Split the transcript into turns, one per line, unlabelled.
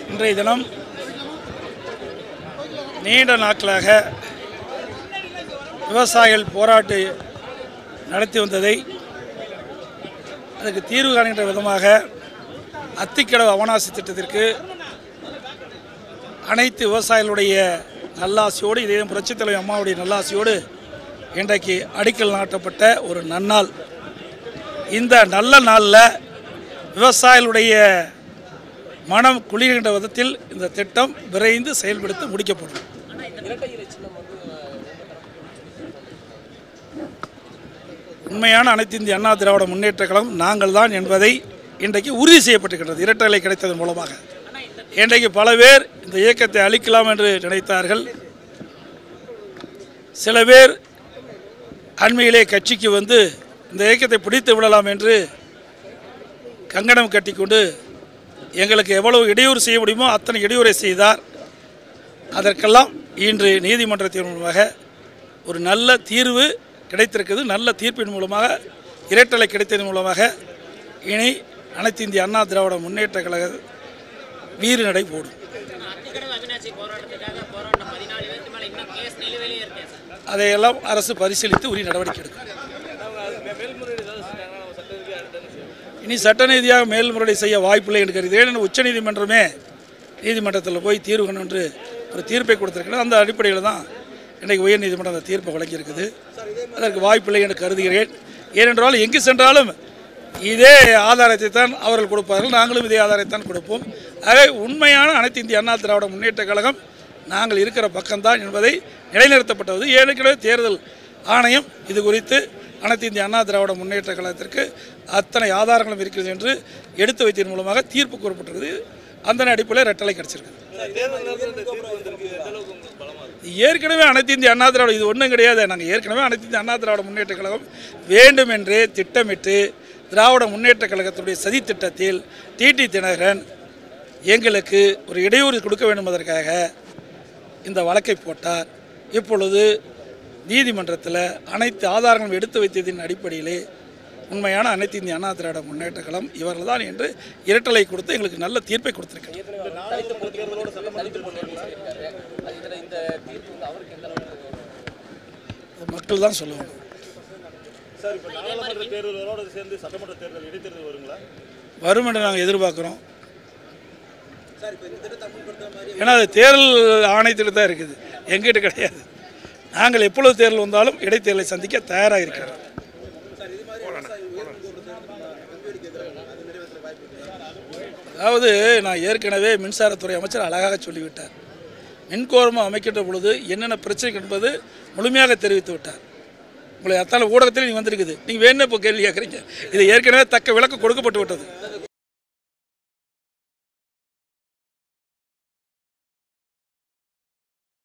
இன்றைய தினம் நீண்ட நாட்களாக விவசாயிகள் போராட்டு நடத்தி வந்ததை அதுக்கு தீர்வு காணுகின்ற விதமாக அத்திக்கடவு அவனாசி திட்டத்திற்கு அனைத்து விவசாயிகளுடைய நல்லாசியோடு இதே புரட்சித் தலைவர் அம்மாவுடைய நல்லாசியோடு இன்றைக்கு அடிக்கல் நாட்டப்பட்ட ஒரு நன்னாள். இந்த நல்ல நாளில் விவசாயிகளுடைய மனம் குளிர்கின்ற விதத்தில் இந்த திட்டம் விரைந்து செயல்படுத்த முடிக்கப்படும். உண்மையான அனைத்து இந்திய அண்ணா திராவிட முன்னேற்ற கழகம் நாங்கள் தான் என்பதை இன்றைக்கு உறுதி செய்யப்பட்டிருக்கின்றது. இரட்டலை கிடைத்ததன் மூலமாக. இன்றைக்கு பல பேர் இந்த இயக்கத்தை அழிக்கலாம் என்று நினைத்தார்கள். சில பேர் அண்மையிலே கட்சிக்கு வந்து இந்த இயக்கத்தை பிடித்து விடலாம் என்று கங்கணம் கட்டிக்கொண்டு எங்களுக்கு எவ்வளவு இடையூறு செய்ய முடியுமோ அத்தனை இடையூறை செய்தார். அதற்கெல்லாம் இன்று நீதிமன்றத்தின் மூலமாக ஒரு நல்ல தீர்வு கிடைத்திருக்குது நல்ல தீர்ப்பின் மூலமாக இரட்டலை கிடைத்ததன் மூலமாக இனி அனைத்து இந்திய அண்ணா திராவிட முன்னேற்ற கழக வீறு நடை போடும். அதையெல்லாம் அரசு பரிசீலித்து உரிய நடவடிக்கை எடுக்கும். இனி சட்ட ரீதியாக மேல்முறையீடு செய்ய வாய்ப்பில்லை என்று கருது ஏனெனில் உச்சநீதிமன்றமே நீதிமன்றத்தில் போய் தீர்வுகணும் என்று ஒரு தீர்ப்பை கொடுத்திருக்கிறது அந்த அடிப்படையில் தான் இன்றைக்கு உயர்நீதிமன்றம் அந்த தீர்ப்பை வழங்கியிருக்குது. அதற்கு வாய்ப்பில்லை என்று கருதுகிறேன். ஏனென்றால் எங்கு சென்றாலும் இதே ஆதாரத்தை தான் அவர்கள் கொடுப்பார்கள். நாங்களும் இதே ஆதாரத்தை தான் கொடுப்போம். ஆகவே உண்மையான அனைத்து இந்திய அண்ணா திராவிட முன்னேற்ற கழகம் நாங்கள் இருக்கிற பக்கம்தான் என்பதை நிலைநிறுத்தப்பட்டது. ஏற்கனவே தேர்தல் ஆணையம் இது குறித்து அனைத்து இந்திய அண்ணா திராவிட முன்னேற்ற கழகத்திற்கு அத்தனை ஆதாரங்களும் இருக்கிறது என்று எடுத்து வைத்ததன் மூலமாக தீர்ப்பு கூறப்பட்டிருக்குது. அந்த அடிப்படையில் ரெட்டலை கிடச்சிருக்கு. ஏற்கனவே அனைத்து இந்திய அண்ணா திராவிட இது ஒன்றும் கிடையாது. நாங்கள் ஏற்கனவே அனைத்து இந்திய அண்ணா திராவிட முன்னேற்ற கழகம் வேண்டும் என்றே திட்டமிட்டு திராவிட முன்னேற்ற கழகத்துடைய சதி திட்டத்தில் டிடி தினகரன் எங்களுக்கு ஒரு இடையூறு கொடுக்க வேண்டும் என்பதற்காக இந்த வழக்கை போட்டார். இப்பொழுது நீதிமன்றத்தில் அனைத்து ஆதாரங்களும் எடுத்து வைத்ததின் அடிப்படையிலே உண்மையான அனைத்து இந்திய அண்ணா திராவிட முன்னேற்ற கழகம் இவர்கள் தான் என்று இரட்டலை கொடுத்து எங்களுக்கு நல்ல தீர்ப்பை கொடுத்துருக்காங்க மக்கள் தான் சொல்லுவாங்க. வரும் என்று நாங்கள் எதிர்பார்க்குறோம். ஏன்னா அது தேர்தல் ஆணையத்தில் தான் இருக்குது. எங்கிட்ட கிடையாது. நாங்கள் எப்பொழுது தேர்தல் வந்தாலும் இடைத்தேர்தலை சந்திக்க தயாராக இருக்கிறோம் அதாவது நான் ஏற்கனவே மின்சாரத்துறை அமைச்சர் அழகாக சொல்லிவிட்டார். மின்கோரமாக அமைக்கின்ற பொழுது என்னென்ன பிரச்சனை என்பது முழுமையாக தெரிவித்து விட்டார். உங்களை அத்தால ஊடகத்தில் நீங்கள் வந்திருக்குது. நீங்கள் வேணும் இப்போ கேள்வி கேட்குறீங்க. இது ஏற்கனவே தக்க விளக்கம் கொடுக்கப்பட்டு விட்டது.